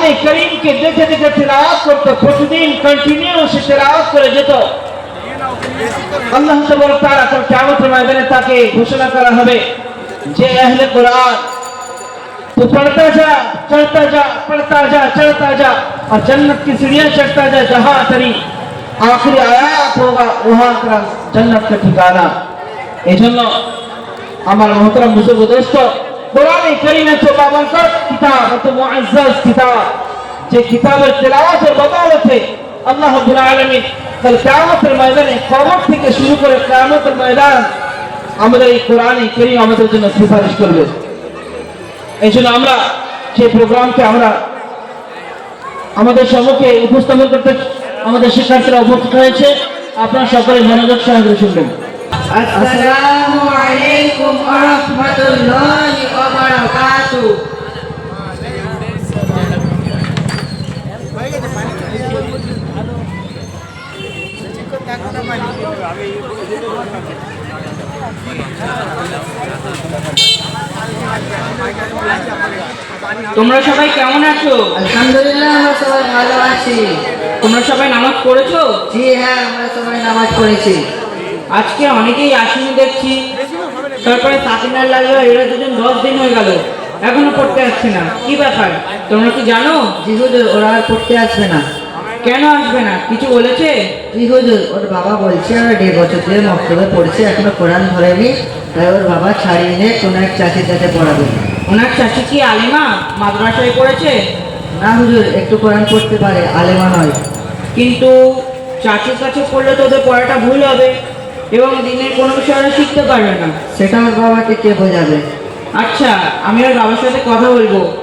কোরআনে করিমকে দেখে দেখে তেলাওয়াত করতো প্রতিদিন কন্টিনিউ সে তেলাওয়াত করে যেত। আল্লাহ তাবর তারা তার কিয়ামতের ময়দানে তাকে ঘোষণা করা হবে যে, আহলে কোরআন تو پڑھتا جا چڑھتا جا پڑھتا جا چڑھتا جا اور جنت کی سیڑھیاں چڑھتا جا جہاں تری آخری آیات ہوگا وہاں ترا جنت کا ٹھکانہ এই আমার মহতরম বুজুর্গ দোস্ত কোরআনে করিমের চোপাবঙ্কর কিতাব অত মুআজ্জাজ কিতাব, যে কিতাবের তেলাওয়াতের বদৌলতে আল্লাহ রাব্বুল আলামিন কাল কিয়ামতের ময়দানে, কবর থেকে শুরু করে কিয়ামতের ময়দান আমাদের এই কোরআনে করিম আমাদের জন্য সুপারিশ করবে। এই জন্য আমরা যে প্রোগ্রামকে আমরা আমাদের সম্মুখে উপস্থাপন করতে আমাদের শিক্ষার্থীরা উপস্থিত হয়েছে। আপনার সকলে মনোযোগ সহকারে শুনবেন। আসসালামু আলাইকুম ওয়া রাহমাতুল্লাহি তোমরা সবাই কেমন আছো? আলহামদুলিল্লাহ আমরা সবাই ভালো আছি। তোমরা সবাই নামাজ পড়েছো? জি হ্যাঁ আমরা সবাই নামাজ পড়েছি। আজকে অনেকেই আসেনি দেখছি। তারপরে সাকিনার লাগল এরা দুজন দশ দিন হয়ে গেল। এখনও পড়তে আসছে না। কি ব্যাপার? তোমরা কি জানো? জি হুজুর ওরা আর পড়তে আসবে না। কেন আসবে না? কিছু বলেছে? জি হুজুর ওর বাবা বলছে ওরা দেড় বছর ধরে মক্তবে পড়ছে এখনও কোরআন ধরেনি। তাই ওর বাবা ছাড়িয়ে নিয়ে কোনো এক চাষির কাছে পড়াবে। ওনার চাষি কি আলিমা? মাদ্রাসায় পড়েছে? না হুজুর একটু কোরআন পড়তে পারে আলেমা নয়। কিন্তু চাচির কাছে পড়লে তো ওদের পড়াটা ভুল হবে। এবং দিনের কোনো বিষয় ওরা শিখতে পারবে না। সেটা ওর বাবাকে কে বোঝাবে? আচ্ছা আমি ওর বাবার সাথে কথা বলব।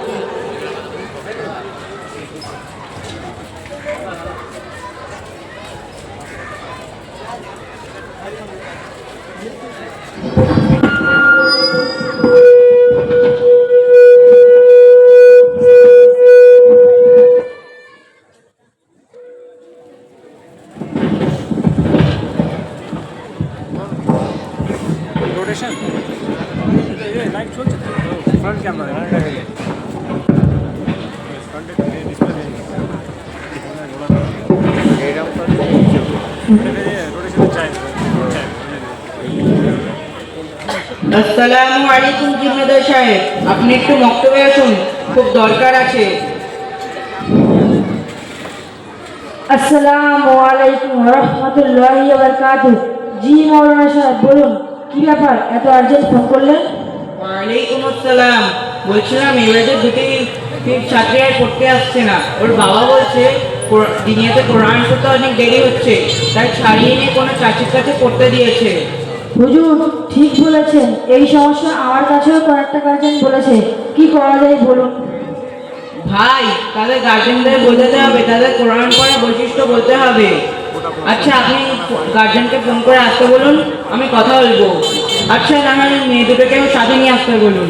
আসসালামু আলাইকুম জিম্মেদার সাহেব। আপনি একটু মক্তবে আসুন খুব দরকার আছে। আসসালামু আলাইকুম রহমতুল্লাহি বারকাতু জি মৌলানা সাহেব বলুন কি ব্যাপার? এত আর্জেন্ট ফোন করলেন? ওয়ালাইকুম আসসালাম। বলছিলাম এবারে দুটি ছাত্রী আর পড়তে আসছে না। ওর বাবা বলছে দিনিয়াতে কোরআন পড়তে অনেক দেরি হচ্ছে। তাই ছাড়িয়ে নিয়ে কোনো চাচির কাছে পড়তে দিয়েছে। হুজুর ঠিক বলেছেন এই সমস্যা আমার কাছেও কয়েকটা গার্জেন বলেছে। কি করা যায় বলুন? ভাই তাদের গার্জেনদের বোঝাতে হবে তাদের কোরআন পড়ার বৈশিষ্ট্য বলতে হবে। আচ্ছা আপনি গার্জেনকে ফোন করে আসতে বলুন আমি কথা বলব। আচ্ছা না হলে মেয়ে দুটোকেও সাথে নিয়ে আসতে বলুন।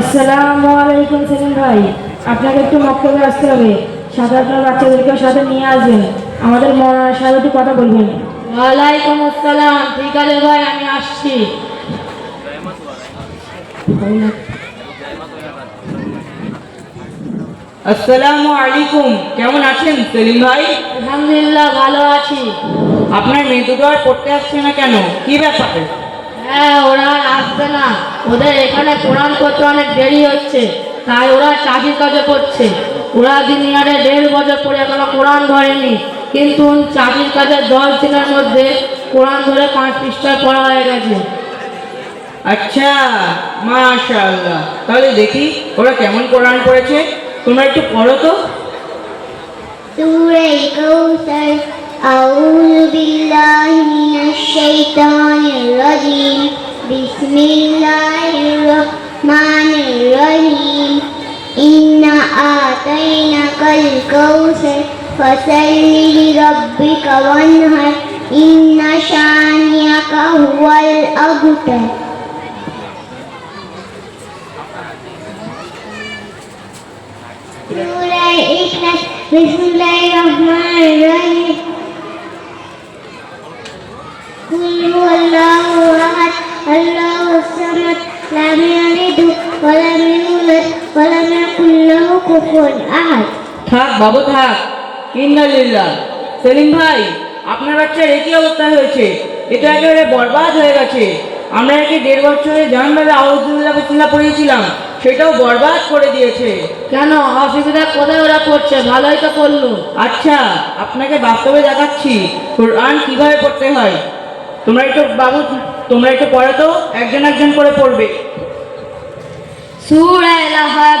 আসসালামু আলাইকুম সেলিম ভাই। আপনাকে একটু মক্তবে আসতে হবে। সাথে আপনার বাচ্চাদেরকেও সাথে নিয়ে আসবেন আমাদের সাহেব একটু কথা বলবেন। ওয়ালাইকুম আসসালাম। ঠিক আছে ভাই? আমি আসছি। আসসালামু আলাইকুম। কেমন আছেন সেলিম ভাই? আলহামদুলিল্লাহ ভালো আছি। আপনার মেয়ে দুটো আর পড়তে আসছে না কেন? কি ব্যাপার? হ্যাঁ ওরা আর আসবে না। ওদের এখানে কোরআন করতে অনেক দেরি হচ্ছে। তাই ওরা চাষির কাজে পড়ছে। ওরা দিন দুনিয়ারে দেড় বছর পরে এখনও কোরআন ধরেনি। কিন্তু চাকরির কাজে দশ দিনের মধ্যে কোরআন ধরে পাঁচ পৃষ্ঠায় পড়া হয়ে গেছে। আচ্ছা মাশাআল্লাহ। তাহলে দেখি ওরা কেমন কোরআন পড়েছে। তোমরা একটু পড়ো তো। সূরা কাউসার আউযু বিল্লাহি মিনাশ শাইতানির রাজিম। বিসমিল্লাহির রহমানির রহিম। آتيناك الكوثر فصل لربك وانهر إن شانئك هو الأبتر سورة الإخلاص بسم الله الرحمن কুফুন থাক বাবু থাক। ইন্নালিল্লাহ সেলিম ভাই আপনার বাচ্চার একই অবস্থা হয়েছে। এটা একেবারে বরবাদ হয়ে গেছে। আমরা একে দেড় বছরে জানভাবে আউজুল্লাহ বিসমিল্লাহ পড়িয়েছিলাম সেটাও বরবাদ করে দিয়েছে। কেন? অসুবিধা কোথায় ওরা পড়ছে? ভালোই তো করল আচ্ছা আপনাকে বাস্তবে দেখাচ্ছি কোরআন কীভাবে পড়তে হয়। তোমরা একটু বাবু তোমরা একটু পড়ে তো একজন একজন করে পড়বে। সুর লাহাব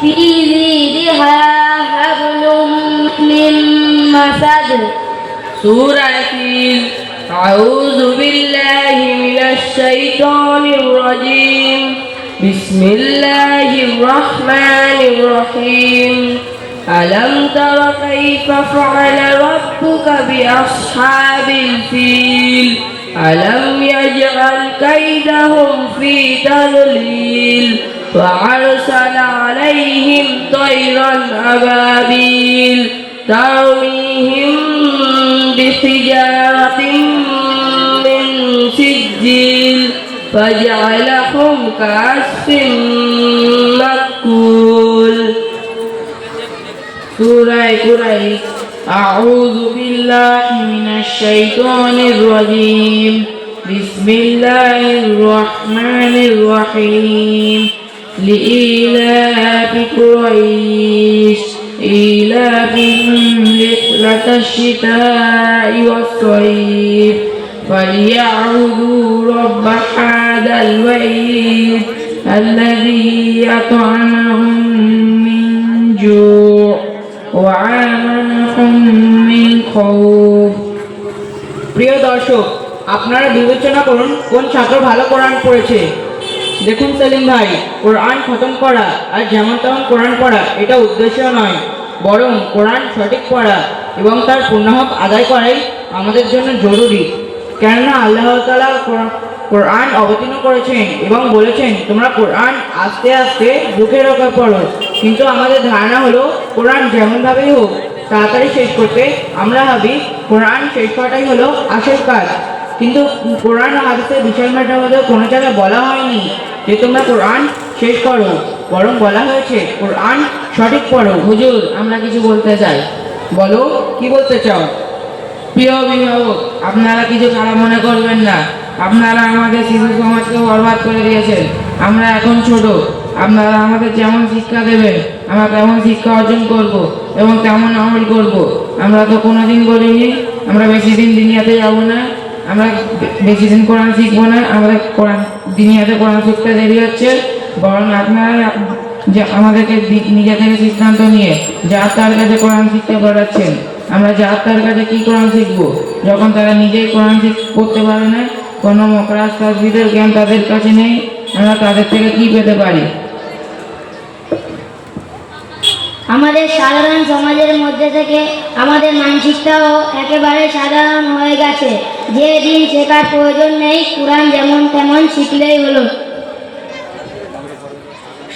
في جيدها حبل من مسد. سورة الفيل أعوذ بالله من الشيطان الرجيم. بسم الله الرحمن الرحيم. ألم تر كيف فعل ربك بأصحاب الفيل؟ ألم يجعل كيدهم في تضليل وأرسل عليهم طيرا أبابيل ترميهم بحجارة من سجيل فجعلهم كعصف مأكول سورة قريش أعوذ بالله من الشيطان الرجيم بسم الله الرحمن الرحيم لإيلاف قريش إيلافهم رحلة الشتاء والصيف فليعبدوا رب هذا البيت الذي أطعمهم من جوع وآمنهم من خوف প্রিয় দর্শক আপনারা বিবেচনা করুন কোন ছাত্র ভালো কোরআন পড়েছে দেখুন সেলিম ভাই, কোরআন খতম করা আর যেমন তেমন কোরআন পড়া, এটা উদ্দেশ্য নয়। বরং কোরআন সঠিক পড়া এবং তার পূর্ণহক আদায় করাই আমাদের জন্য জরুরি। কেননা আল্লাহ তালা কোরআন অবতীর্ণ করেছেন এবং বলেছেন, তোমরা কোরআন আস্তে আস্তে বুকের ওপর পড়ো। কিন্তু আমাদের ধারণা হলো, কোরআন যেমনভাবেই হোক, তাড়াতাড়ি শেষ করতে আমরা ভাবি, কোরআন শেষ করাটাই হলো আসল কাজ। কিন্তু কোরআন হাদিসের বিষয় ম্যাটার মধ্যে কোনো জায়গায় বলা হয়নি যে তোমরা কোরআন শেষ করো, বরং বলা হয়েছে, কোরআন সঠিক পড়ো। হুজুর, আমরা কিছু বলতে চাই। বলো, কি বলতে চাও? প্রিয় অভিভাবক আপনারা কিছু খারাপ মনে করবেন না। আপনারা আমাদের শিশু সমাজকে বরবাদ করে দিয়েছেন। আমরা এখন ছোট। আপনারা আমাদের যেমন শিক্ষা দেবেন, আমরা তেমন শিক্ষা অর্জন করব এবং তেমন আমল করব। আমরা তো কোনোদিন বলিনি, আমরা বেশি দিন দুনিয়াতে যাব না। আমরা বেশি দিন কোরআন শিখব না, আমাদের কোরআন দুনিয়াতে কোরআন শিখতে দেরি হচ্ছে। বরং আপনারা যে, আমাদেরকে নিজে থেকে সিদ্ধান্ত নিয়ে যার তার কাছে কোরআন শিখতে পাঠাচ্ছেন, আমরা যার তার কাছে কী কোরআন শিখব? যখন তারা নিজেই কোরআন শিখ, করতে পারে না, কোনো মকরাজ তাজবিদের জ্ঞান তাদের কাছে নেই, আমরা তাদের থেকে কী পেতে পারি? আমাদের সাধারণ সমাজের মধ্যে থেকে আমাদের মানসিকতাও একেবারে সাধারণ হয়ে গেছে। যে দিন শেখার প্রয়োজন নেই কোরআন যেমন তেমন শিখলেই হলো।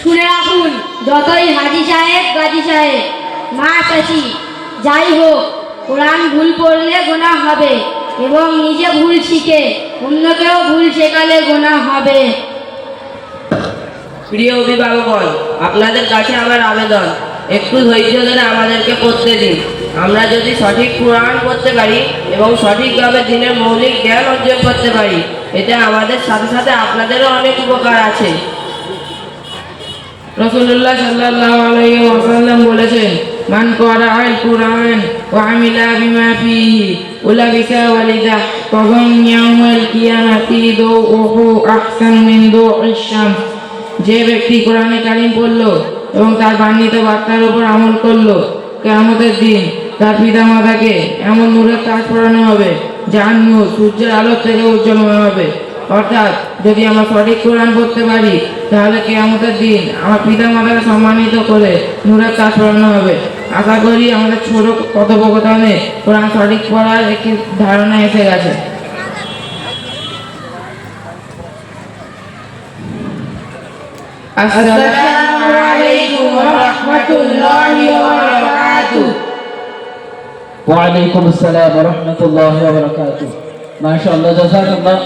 শুনে রাখুন যতই হাজি সাহেব গাজি সাহেব মা চাচি যাই হোক কোরআন ভুল পড়লে গোনা হবে এবং নিজে ভুল শিখে অন্যকেও ভুল শেখালে গোনা হবে। প্রিয় অভিভাবকগণ আপনাদের কাছে আমার আবেদন। একটু ধৈর্য ধরে আমাদেরকে পড়তে দিন। আমরা যদি সঠিক কোরআন পড়তে পারি এবং সঠিকভাবে দিনের মৌলিক জ্ঞান অর্জন করতে পারি, এতে আমাদের সাথে সাথে আপনাদেরও অনেক উপকার আছে। রসুল্লাহ সাল্লাল্লাহু আলাইহি ওয়াসাল্লাম বলেছেন, মান করা আল কুরআন ওয়া আমিলা বিমা ফিহি উলাবিকা ওয়ালিদা তখন ইয়াউমাল কিয়ামাতি দুউহু আহসান মিন শামস। যে ব্যক্তি কোরআনে কারিম পড়ল এবং তার বাণিত বার্তার উপর আমল করল। কেয়ামতের দিন তার পিতা মাতাকে এমন নূরের তাজ পড়ানো হবে, যার নূর সূর্যের আলোর থেকে উজ্জ্বলময় হবে। অর্থাৎ যদি আমরা সঠিক কোরআন পড়তে পারি, তাহলে কেয়ামতের দিন আমার পিতা মাতাকে সম্মানিত করে নূরের কাজ পড়ানো হবে। আশা করি আমাদের ছোট কথোপকথনে কোরআন সঠিক পড়ার একটি ধারণা এসে গেছে। আসসালামু ওয়া রাহমাতুল্লাহি ওয়া বারাকাতুহু ওয়ালাইকুম আসসালাম ওয়া রাহমাতুল্লাহি ওয়া বারাকাতুহু মাশাআল্লাহ জাযাকাল্লাহ